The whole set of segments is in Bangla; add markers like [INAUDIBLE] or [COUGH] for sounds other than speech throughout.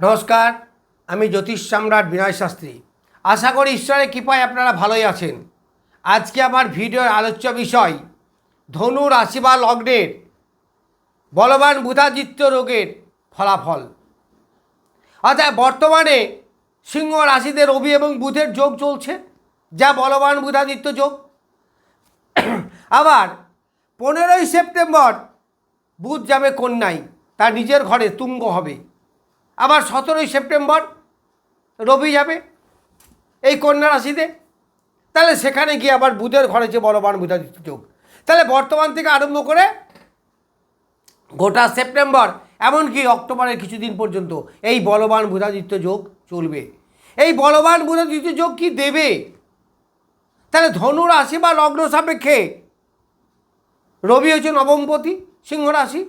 নমস্কার, আমি জ্যোতিষ সম্রাট বিনয় শাস্ত্রী। আশা করি ঈশ্বরের কৃপায় আপনারা ভালোই আছেন। আজকে আমার ভিডিওর আলোচ্য বিষয়, ধনু রাশি বা লগ্নের বলবান বুধাদিত্য রোগের ফলাফল। অর্থাৎ বর্তমানে সিংহ রাশিতে রবি এবং বুধের যোগ চলছে, যা বলবান বুধাদিত্য যোগ। আবার পনেরোই সেপ্টেম্বর বুধ যাবে কন্যায়, তার নিজের ঘরে তুঙ্গ হবে। আবার সতেরোই সেপ্টেম্বর রবি যাবে এই কন্যা রাশিতে। তাহলে সেখানে গিয়ে আবার বুধের ঘরে যে বলবান বুধাদিত্য যোগ। তাহলে বর্তমান থেকে আরম্ভ করে গোটা সেপ্টেম্বর, এমনকি অক্টোবরের কিছুদিন পর্যন্ত এই বলবান বুধাদিত্য যোগ চলবে। এই বলবান বুধাদিত্য যোগ কি দেবে? তাহলে ধনু রাশি বা লগ্ন সাপেক্ষে রবি হচ্ছে নবমপতি, সিংহ রাশি।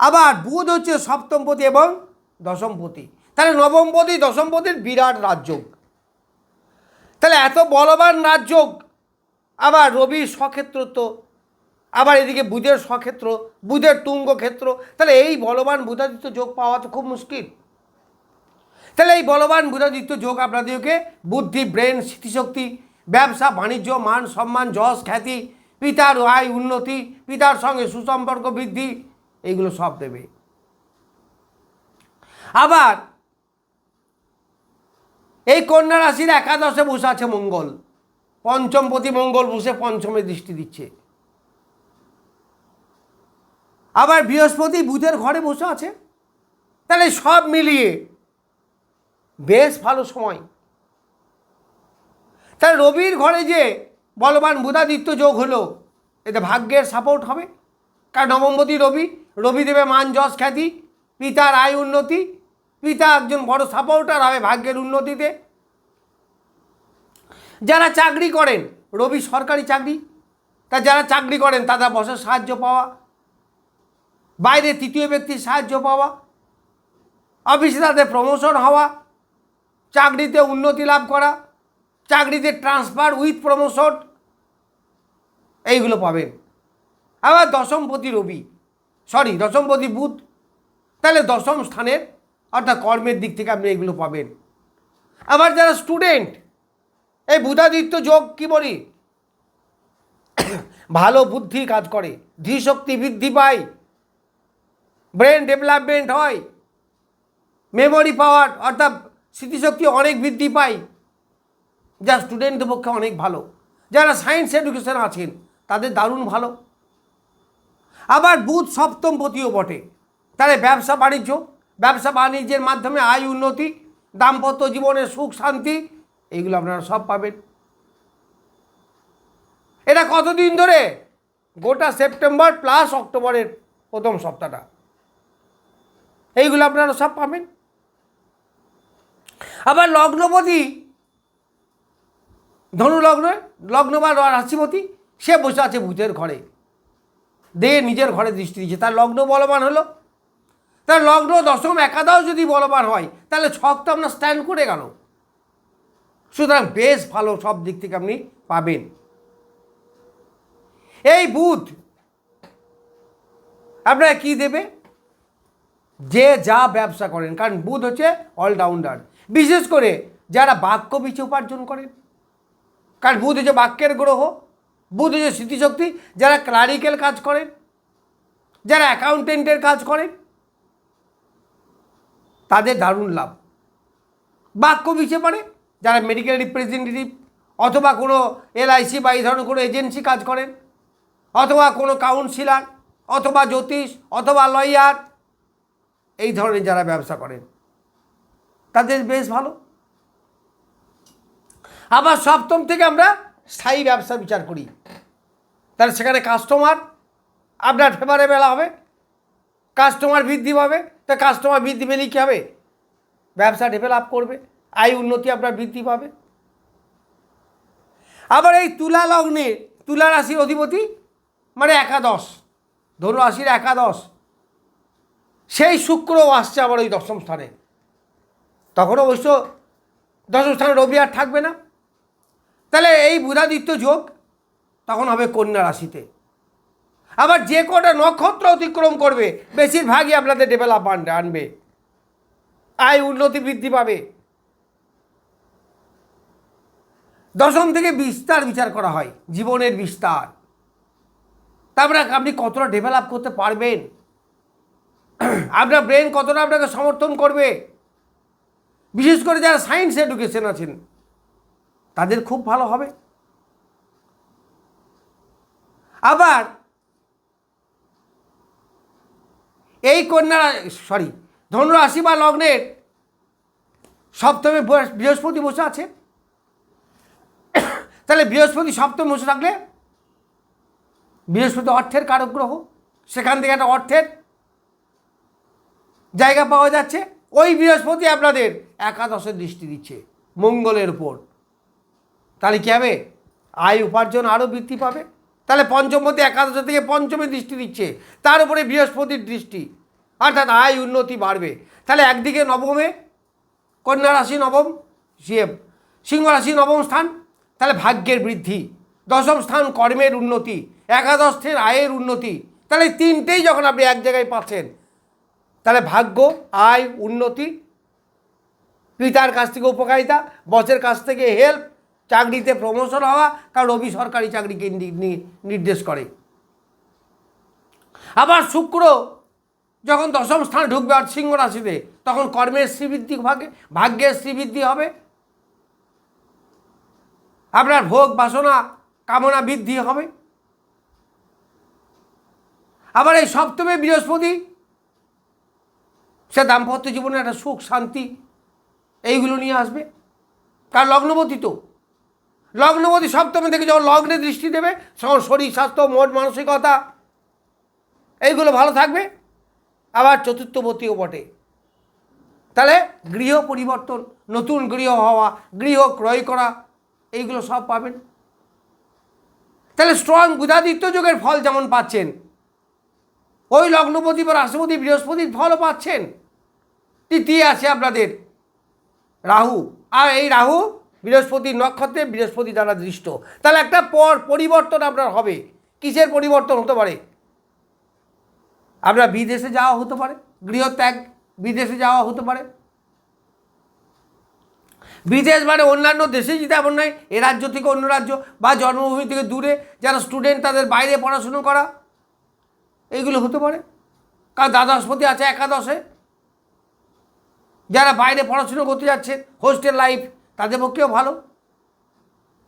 আবার বুধ হচ্ছে সপ্তমপতি এবং দশমপতি তাহলে নবমপতি দশমপতির বিরাট রাজযোগ। তাহলে এত বলবান রাজযোগ, আবার রবির স্বক্ষেত্র তো, আবার এদিকে বুধের স্বক্ষেত্র, বুধের তুঙ্গ ক্ষেত্র তাহলে এই বলবান বুধাদিত্য যোগ পাওয়া তো খুব মুশকিল। তাহলে এই বলবান বুধাদিত্য যোগ আপনাদেরকে বুদ্ধি, ব্রেন, স্মৃতিশক্তি, ব্যবসা, বাণিজ্য, মান, সম্মান, যশ, খ্যাতি, পিতার আয় উন্নতি, পিতার সঙ্গে সুসম্পর্ক বৃদ্ধি, এইগুলো সব দেবে। আবার এই কন্যা রাশির একাদশে বসে আছে মঙ্গল। পঞ্চমপতি মঙ্গল বসে পঞ্চমে দৃষ্টি দিচ্ছে। আবার বৃহস্পতি বুধের ঘরে বসে আছে। তাহলে সব মিলিয়ে বেশ ভালো সময়। তাহলে রবির ঘরে যে বলবান বুধাদিত্য যোগ হলো, এতে ভাগ্যের সাপোর্ট হবে। কারণ নবমপতি রবি রবি দেবে মান যশ খ্যাতি, পিতার আয় উন্নতি পিতা একজন বড় সাপোর্টার হবে ভাগ্যের উন্নতিতে। যারা চাকরি করেন, রবি সরকারি চাকরি, তা যারা চাকরি করেন তারা বসের সাহায্য পাওয়া, বাইরে তৃতীয় ব্যক্তির সাহায্য পাওয়া অফিসে তাদের প্রমোশন হওয়া, চাকরিতে উন্নতি লাভ করা, চাকরিতে ট্রান্সফার উইথ প্রমোশন এইগুলো পাবেন। আবার দশমপতি রবি সরি দশমপতি বুধ, তাহলে দশম স্থানের অর্থাৎ কর্মের দিক থেকে আপনি এগুলো পাবেন। আবার যারা স্টুডেন্ট এই বুধাদিত্য যোগ কি বলি? ভালো বুদ্ধি কাজ করে, ধীশক্তি বৃদ্ধি পায় ব্রেন ডেভেলপমেন্ট হয় মেমোরি পাওয়ার অর্থাৎ স্মৃতিশক্তি অনেক বৃদ্ধি পায়, যা স্টুডেন্টদের পক্ষে অনেক ভালো। যারা সায়েন্স এডুকেশন আছেন, তাদের দারুণ ভালো। আবার বুধ সপ্তম পতিও বটে, তাহলে ব্যবসা বাণিজ্য ব্যবসা বাণিজ্যের মাধ্যমে আয় উন্নতি, দাম্পত্য জীবনের সুখ, শান্তি, এইগুলো আপনারা সব পাবেন। এটা কতদিন ধরে? গোটা সেপ্টেম্বর প্লাস অক্টোবরের প্রথম সপ্তাহটা। এইগুলো আপনারা সব পাবেন। আবার লগ্নপতি ধনু লগ্ন বা রাশিপতি, সে বসে আছে ভূতের ঘরে। দে নিজের ঘরে দৃষ্টি দিচ্ছে। তার লগ্ন বলবান হলো তার লগ্ন দশম একাদশ যদি বলবার হয়, তাহলে ছক তো আপনার স্ট্যান্ড করে গেল। সুতরাং বেশ ভালো সব দিক থেকে আপনি পাবেন। এই বুধ, আপনারা কি দেবে? যে যা ব্যবসা করেন, কারণ বুধ হচ্ছে অলরাউন্ডার বিশেষ করে যারা বাক্য বিচে উপার্জন করেন। কারণ বুধ হচ্ছে বাক্যের গ্রহ, বুধ হচ্ছে স্মৃতিশক্তি, যারা ক্লারিক্যাল কাজ করেন, যারা অ্যাকাউন্টেন্টের কাজ করেন। তাদের দারুণ লাভ। বাক্য বিচে পারে যারা মেডিকেল রিপ্রেজেন্টেটিভ অথবা কোনো এলআইসি বা এই ধরনের কোনো এজেন্সি কাজ করেন, অথবা কোনো কাউন্সিলার অথবা জ্যোতিষ, অথবা লয়ার এই ধরনের যারা ব্যবসা করেন, তাদের বেশ ভালো। আবার সপ্তম থেকে আমরা স্থায়ী ব্যবসা বিচার করি। তাহলে সেখানে কাস্টমার আপনার ফেভারেবেল হবে কাস্টমার বৃদ্ধি পাবে তা কাস্টমার বৃদ্ধি পেলেই কী হবে? ব্যবসা ডেভেলপ করবে, আয় উন্নতি আপনার বৃদ্ধি পাবে। আবার এই তুলা লগ্নে, তুলা রাশির অধিপতি মানে একাদশ, ধনু রাশির একাদশ, সেই শুক্র আসছে আবার ওই দশম স্থানে। তখন অবশ্য দশম স্থানে রবি আর থাকবে না। তাহলে এই বুধাদিত্য যোগ তখন হবে কন্যা রাশিতে। আবার যে কটা নক্ষত্র অতিক্রম করবে, বেশিরভাগই আপনাদের ডেভেলপ আনবে। আয় উন্নতি বৃদ্ধি পাবে। দশম থেকে বিস্তার বিচার করা হয়, জীবনের বিস্তার। তারপরে আপনি কতটা ডেভেলপ করতে পারবেন? আপনার ব্রেন কতটা আপনাকে সমর্থন করবে? বিশেষ করে যারা সায়েন্স এডুকেশন আছেন, তাদের খুব ভালো হবে। আবার এই কন্যা সরি ধনুরাশি বা লগ্নের সপ্তমে বৃহস্পতি বসে আছে। তাহলে বৃহস্পতি সপ্তম বসে থাকলে বৃহস্পতি অর্থের কারক গ্রহ, সেখান থেকে একটা অর্থের জায়গা পাওয়া যাচ্ছে। ওই বৃহস্পতি আপনাদের একাদশের দৃষ্টি দিচ্ছে, মঙ্গলের উপর। তাহলে কী হবে? আয় উপার্জন আরও বৃদ্ধি পাবে। তাহলে পঞ্চমপতি একাদশ থেকে পঞ্চমে দৃষ্টি দিচ্ছে। তার উপরে বৃহস্পতির দৃষ্টি। অর্থাৎ আয় উন্নতি বাড়বে। তাহলে একদিকে নবমে, কন্যা রাশি নবম, সিএম। সিংহ রাশি নবম স্থান, তাহলে ভাগ্যের বৃদ্ধি। দশম স্থান, কর্মের উন্নতি। একাদশ স্থান, আয়ের উন্নতি। তাহলে তিনটেই যখন আপনি এক জায়গায় পাচ্ছেন, তাহলে ভাগ্য, আয়, উন্নতি, পিতার কাছ থেকে উপকারিতা, বসের কাছ থেকে হেল্প চাকরিতে প্রমোশন হওয়া, কারণ রবি সরকারি চাকরিকে নির্দেশ করে। আবার শুক্র, যখন দশম স্থানে ঢুকবে আর সিংহ রাশিতে, তখন কর্মের শ্রীবৃদ্ধি ভাগে, ভাগ্যের শ্রীবৃদ্ধি হবে। আপনার ভোগ বাসনা, কামনা বৃদ্ধি হবে। আবার এই সপ্তমে বৃহস্পতি, সে দাম্পত্য জীবনে একটা সুখ, শান্তি, এইগুলো নিয়ে আসবে। কার লগ্নবতী তো। লগ্নবতী সপ্তমে থেকে যখন লগ্নে দৃষ্টি দেবে, তখন শরীর, স্বাস্থ্য, মন, মানসিকতা, এইগুলো ভালো থাকবে। আবার চতুর্থবতীও বটে। তাহলে গৃহ পরিবর্তন, নতুন গৃহ হওয়া, গৃহ ক্রয় করা, এইগুলো সব পাবেন। তাহলে স্ট্রং বুধাদিত্য যুগের ফল যেমন পাচ্ছেন, ওই লগ্নপতি বা রাষ্ট্রপতি, বৃহস্পতির ফলও পাচ্ছেন। তৃতীয় আছে আপনাদের, রাহু। আর এই রাহু বৃহস্পতির নক্ষত্রে বৃহস্পতি দ্বারা দৃষ্ট। তাহলে একটা পর পরিবর্তন আপনার হবে। কিসের পরিবর্তন হতে পারে? আপনার বিদেশে যাওয়া হতে পারে। গৃহত্যাগ বিদেশে যাওয়া হতে পারে। বিদেশ মানে অন্যান্য দেশে যেতে এমন নয়। এ রাজ্য থেকে অন্য রাজ্য বা জন্মভূমি থেকে দূরে যারা স্টুডেন্ট তাদের বাইরে পড়াশুনো করা। এইগুলো হতে পারে। কারণ দ্বাদশপতি আছে একাদশে। যারা বাইরে পড়াশুনো করতে যাচ্ছেন হোস্টেল লাইফ তাদের পক্ষেও ভালো।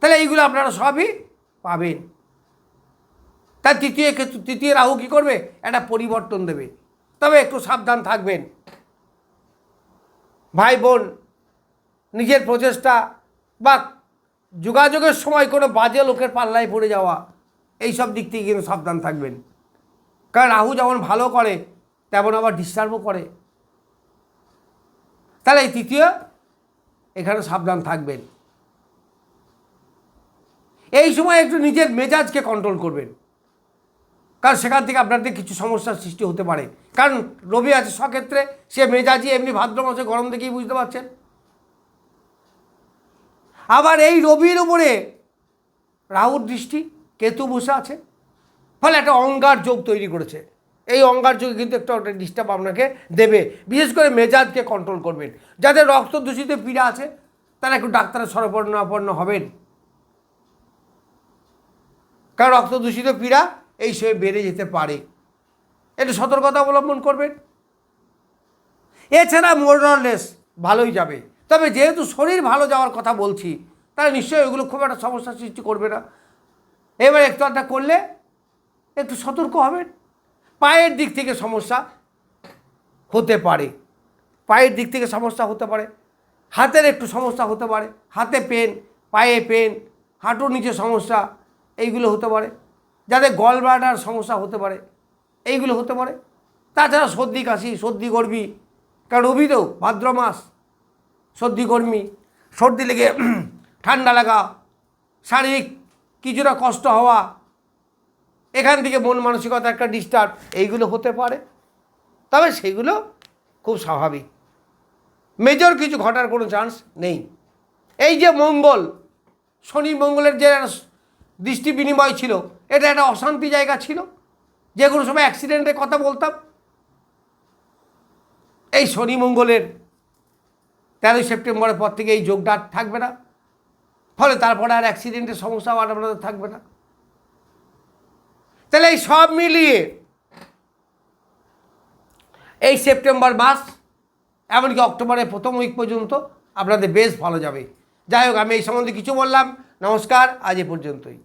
তাহলে এইগুলো আপনারা সবই পাবেন। তার তৃতীয় ক্ষেত্র, তৃতীয় রাহু কী করবে? একটা পরিবর্তন দেবে। তবে একটু সাবধান থাকবেন। ভাই বোন, নিজের প্রচেষ্টা বা যোগাযোগের সময় কোনো বাজে লোকের পাল্লায় পড়ে যাওয়া এই সব দিক থেকে কিন্তু সাবধান থাকবেন। কারণ রাহু যেমন ভালো করে, তেমন আবার ডিস্টার্বও করে। তাহলে এই তৃতীয় এখানে সাবধান থাকবেন। এই সময় একটু নিজের মেজাজকে কন্ট্রোল করবেন। কারণ সেখান থেকে আপনাদের কিছু সমস্যার সৃষ্টি হতে পারে। কারণ রবি আছে সক্ষেত্রে, সে মেজাজি এমনি ভাদ্র মাসে গরম দেখেই বুঝতে পারছেন। আবার এই রবির উপরে রাহুর দৃষ্টি, কেতু বসে আছে। ফলে একটা অঙ্গার যোগ তৈরি করেছে। এই অঙ্গার যোগে কিন্তু একটু একটা ডিস্টার্ব আপনাকে দেবে। বিশেষ করে মেজাজকে কন্ট্রোল করবেন। যাদের রক্ত দূষিত পীড়া আছে, তারা একটু ডাক্তারের সরপর্ণাপন্ন হবেন। কারণ রক্ত দূষিত পীড়া এই সময় বেড়ে যেতে পারে। একটু সতর্কতা অবলম্বন করবেন। এছাড়া মোরলেস ভালোই যাবে। তবে যেহেতু শরীর ভালো যাওয়ার কথা বলছি, তাহলে নিশ্চয়ই ওগুলো খুব একটা সমস্যার সৃষ্টি করবে না। এবার একটু একটা করলে একটু সতর্ক হবেন। পায়ের দিক থেকে সমস্যা হতে পারে। পায়ের দিক থেকে সমস্যা হতে পারে। হাতের একটু সমস্যা হতে পারে। হাতে পেন, পায়ে পেন, হাঁটুর নিচে সমস্যা, এইগুলো হতে পারে। যাদের গল ব্লাডার সমস্যা হতে পারে, এইগুলো হতে পারে। তাছাড়া সর্দি, কাশি, সর্দি, গর্বি, কারণ রবি তো ভাদ্র মাস, সর্দি, গরমি, সর্দি লেগে [CLEARS THROAT] ঠান্ডা লাগা, শারীরিক কিছুটা কষ্ট হওয়া এখান থেকে মন মানসিকতা একটা ডিস্টার্ব এইগুলো হতে পারে। তবে সেগুলো খুব স্বাভাবিক। মেজর কিছু ঘটার কোনো চান্স নেই। এই যে মঙ্গল, শনি মঙ্গলের যে দৃষ্টি বিনিময় ছিল, এটা একটা অশান্তি জায়গা ছিল। যে কোনো সময় অ্যাক্সিডেন্টের কথা বলতাম। এই শনি মঙ্গলের তেরোই সেপ্টেম্বরের পর থেকে এই যোগটা থাকবে না। ফলে তারপরে আর অ্যাক্সিডেন্টের সমস্যাও আর আপনাদের থাকবে না। তাহলে এই সব মিলিয়ে এই সেপ্টেম্বর মাস, এমনকি অক্টোবরের প্রথম উইক পর্যন্ত আপনাদের বেশ ভালো যাবে। যাই হোক, আমি এই সম্বন্ধে কিছু বললাম। নমস্কার, আজ এ পর্যন্তই।